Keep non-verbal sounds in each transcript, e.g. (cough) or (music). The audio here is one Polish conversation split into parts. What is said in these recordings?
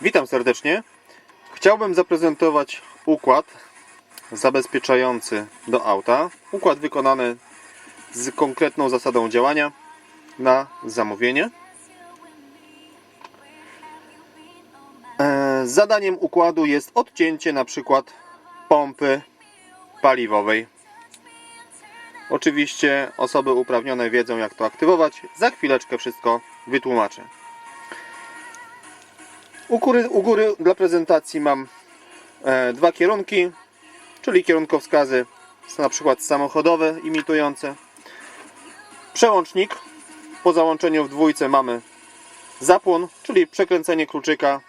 Witam serdecznie. Chciałbym zaprezentować układ zabezpieczający do auta. Układ wykonany z konkretną zasadą działania na zamówienie. E, Zadaniem układu jest odcięcie na przykład pompy paliwowej. Oczywiście osoby uprawnione wiedzą jak to aktywować. Za chwileczkę wszystko wytłumaczę. U góry, u góry dla prezentacji mam e, dwa kierunki, czyli kierunkowskazy na przykład samochodowe imitujące. Przełącznik. Po załączeniu w dwójce mamy zapłon, czyli przekręcenie kluczyka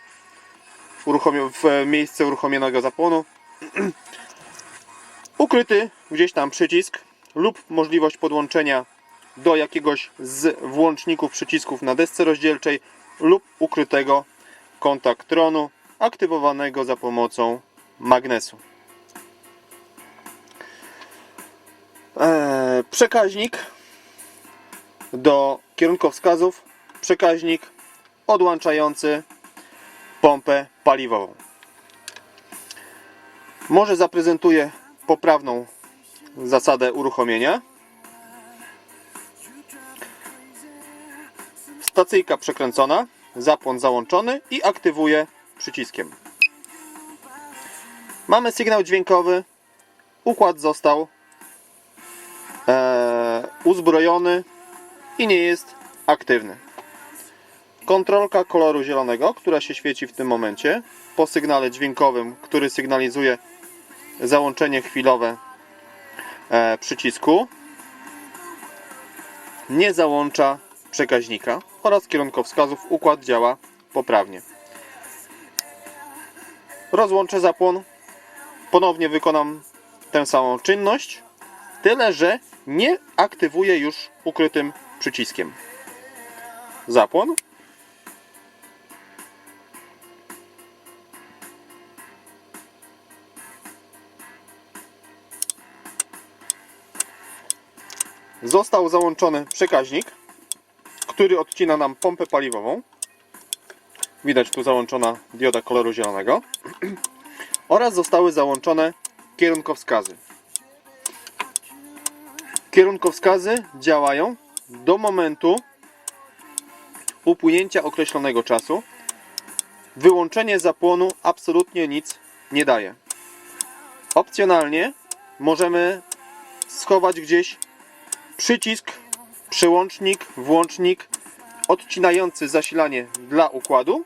w miejsce uruchomionego zapłonu. (clears throat) Ukryty gdzieś tam przycisk lub możliwość podłączenia do jakiegoś z włączników przycisków na desce rozdzielczej lub ukrytego kontaktronu aktywowanego za pomocą magnesu. Eee, przekaźnik do kierunkowskazów, przekaźnik odłączający pompę paliwową. Może zaprezentuję poprawną zasadę uruchomienia. Stacyjka przekręcona, zapłon załączony i aktywuję przyciskiem. Mamy sygnał dźwiękowy. Układ został e, uzbrojony i nie jest aktywny. Kontrolka koloru zielonego, która się świeci w tym momencie po sygnale dźwiękowym, który sygnalizuje załączenie chwilowe e, przycisku nie załącza przekaźnika oraz kierunkowskazów. Układ działa poprawnie. Rozłączę zapłon. Ponownie wykonam tę samą czynność, tyle że nie aktywuję już ukrytym przyciskiem. Zapłon. Został załączony przekaźnik, który odcina nam pompę paliwową. Widać tu załączona dioda koloru zielonego. (clears throat) Oraz zostały załączone kierunkowskazy. Kierunkowskazy działają do momentu upłynięcia określonego czasu. Wyłączenie zapłonu absolutnie nic nie daje. Opcjonalnie możemy schować gdzieś przycisk, przełącznik, włącznik odcinający zasilanie dla układu,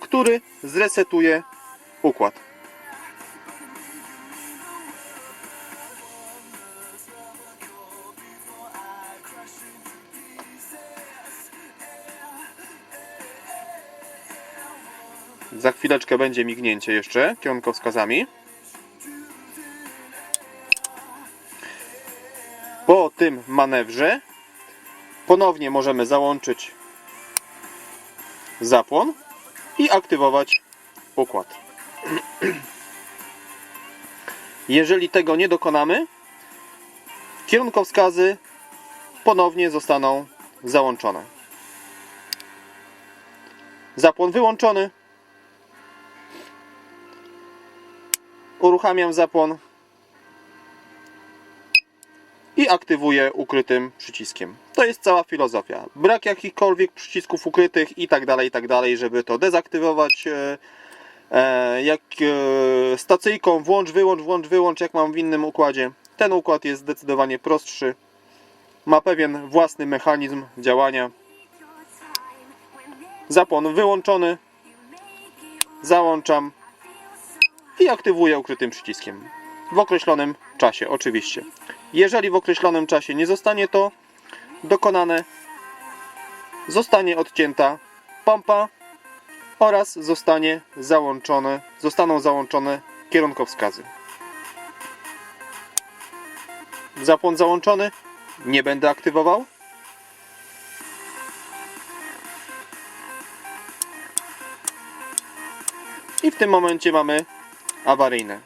który zresetuje układ. Za chwileczkę będzie mignięcie jeszcze kierunkowskazami. Po tym manewrze ponownie możemy załączyć zapłon i aktywować układ. Jeżeli tego nie dokonamy, kierunkowskazy ponownie zostaną załączone. Zapłon wyłączony. Uruchamiam zapłon i aktywuję ukrytym przyciskiem. To jest cała filozofia. Brak jakichkolwiek przycisków ukrytych i tak dalej, i tak dalej, żeby to dezaktywować. E, e, jak e, stacyjką włącz, wyłącz, włącz, wyłącz, jak mam w innym układzie. Ten układ jest zdecydowanie prostszy. Ma pewien własny mechanizm działania. Zapłon wyłączony. Załączam i aktywuję ukrytym przyciskiem. W określonym czasie, oczywiście. Jeżeli w określonym czasie nie zostanie to dokonane, zostanie odcięta pompa oraz zostanie załączone, zostaną załączone kierunkowskazy. Zapłon załączony, nie będę aktywował. I w tym momencie mamy awaryjne.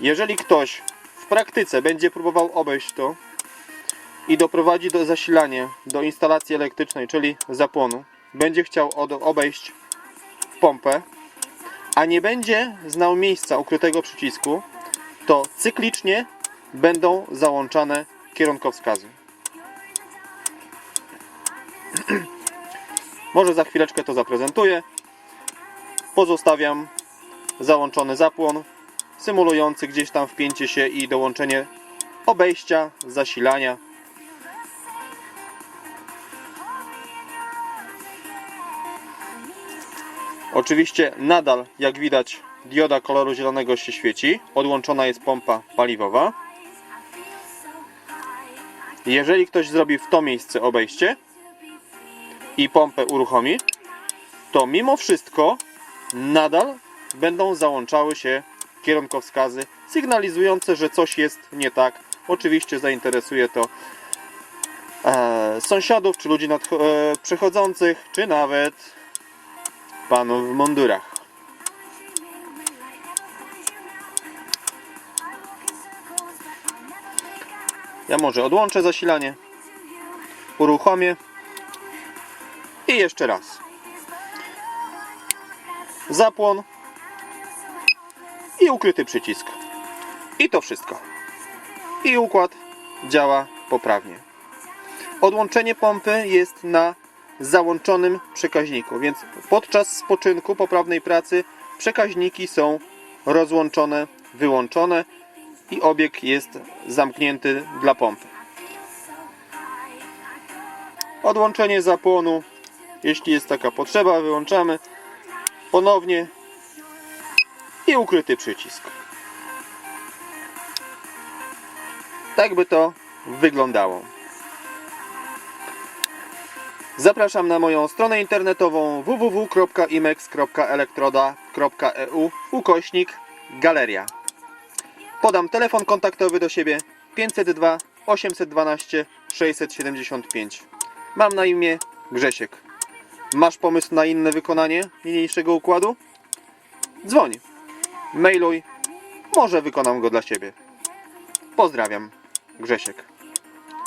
Jeżeli ktoś w praktyce będzie próbował obejść to i doprowadzi do zasilania do instalacji elektrycznej, czyli zapłonu, będzie chciał obejść pompę, a nie będzie znał miejsca ukrytego przycisku, to cyklicznie będą załączane kierunkowskazy. (clears throat) Może za chwileczkę to zaprezentuję. Pozostawiam załączony zapłon symulujący gdzieś tam wpięcie się i dołączenie obejścia, zasilania. Oczywiście nadal, jak widać, dioda koloru zielonego się świeci. Odłączona jest pompa paliwowa. Jeżeli ktoś zrobi w to miejsce obejście i pompę uruchomi, to mimo wszystko nadal będą załączały się kierunkowskazy sygnalizujące, że coś jest nie tak. Oczywiście zainteresuje to e, sąsiadów, czy ludzi nadcho- e, przechodzących, czy nawet panów w mundurach. Ja może odłączę zasilanie, uruchomię i jeszcze raz. Zapłon i ukryty przycisk. I to wszystko. I układ działa poprawnie. Odłączenie pompy jest na załączonym przekaźniku, więc podczas spoczynku poprawnej pracy przekaźniki są rozłączone, wyłączone i obieg jest zamknięty dla pompy. Odłączenie zapłonu, jeśli jest taka potrzeba, wyłączamy ponownie i ukryty przycisk. Tak by to wyglądało. Zapraszam na moją stronę internetową www.imex.elektroda.eu ukośnik galeria. Podam telefon kontaktowy do siebie 502 812 675. Mam na imię Grzesiek. Masz pomysł na inne wykonanie niniejszego układu? Dzwoń, mailuj, może wykonam go dla Ciebie. Pozdrawiam, Grzesiek.